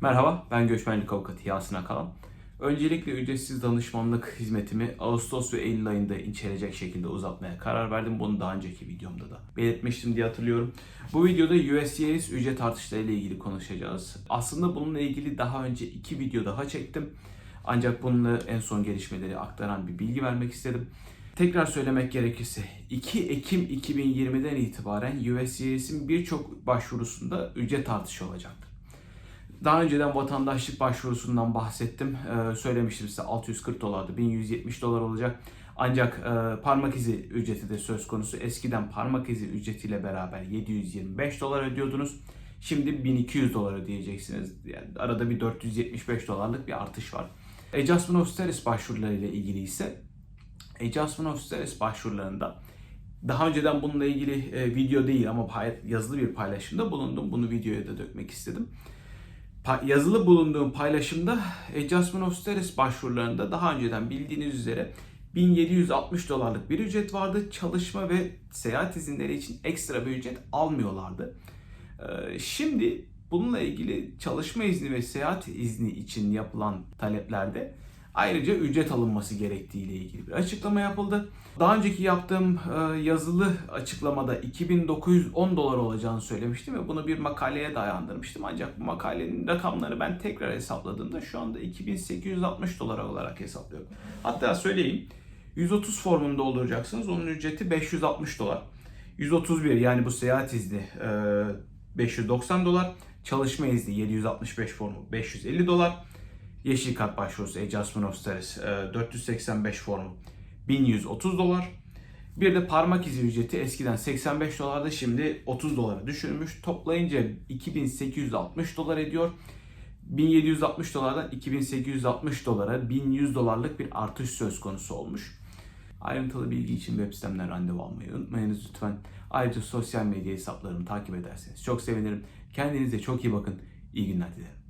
Merhaba, ben göçmenlik avukatı Yasin Akalan. Öncelikle ücretsiz danışmanlık hizmetimi Ağustos ve Eylül ayında inceleyecek şekilde uzatmaya karar verdim. Bunu daha önceki videomda da belirtmiştim diye hatırlıyorum. Bu videoda USCIS ücret artışları ile ilgili konuşacağız. Aslında bununla ilgili daha önce iki video daha çektim. Ancak bununla en son gelişmeleri aktaran bir bilgi vermek istedim. Tekrar söylemek gerekirse 2 Ekim 2020'den itibaren USCIS'in birçok başvurusunda ücret artışı olacaktır. Daha önceden vatandaşlık başvurusundan bahsettim. Ee, söylemiştim size 640 dolardı, 1170 dolar olacak. Ancak e, parmak izi ücreti de söz konusu. Eskiden parmak izi ücretiyle beraber 725 dolar ödüyordunuz. Şimdi 1200 dolar ödeyeceksiniz. Yani arada bir 475 dolarlık bir artış var. Adjustment of Status başvurularıyla ilgili ise Adjustment of Status başvurularında daha önceden bununla ilgili e, video değil ama yazılı bir paylaşımda bulundum. Bunu videoya da dökmek istedim. Yazılı bulunduğum paylaşımda Adjustment of Status başvurularında daha önceden bildiğiniz üzere 1760 dolarlık bir ücret vardı. Çalışma ve seyahat izinleri için ekstra bir ücret almıyorlardı. Ee, Şimdi bununla ilgili çalışma izni ve seyahat izni için yapılan taleplerde ayrıca ücret alınması gerektiği ile ilgili bir açıklama yapıldı. Daha önceki yaptığım e, yazılı açıklamada 2910 dolar olacağını söylemiştim ve bunu bir makaleye dayandırmıştım. Ancak bu makalenin rakamları ben tekrar hesapladığımda şu anda 2860 dolar olarak hesaplıyorum. Hatta söyleyeyim 130 formunu dolduracaksınız. Onun ücreti 560 dolar. 131 yani bu seyahat izni e, 590 dolar. Çalışma izni 765 formu 550 dolar. Yeşil kart başvurusu Adjustment of Status e, 485 formu 1130 dolar. Bir de parmak izi ücreti eskiden 85 dolardı şimdi 30 dolara düşürmüş. Toplayınca 2860 dolar ediyor. 1760 dolardan 2860 dolara 1100 dolarlık bir artış söz konusu olmuş. Ayrıntılı bilgi için web sitemden randevu almayı unutmayınız lütfen. Ayrıca sosyal medya hesaplarımı takip ederseniz çok sevinirim. Kendinize çok iyi bakın. İyi günler dilerim.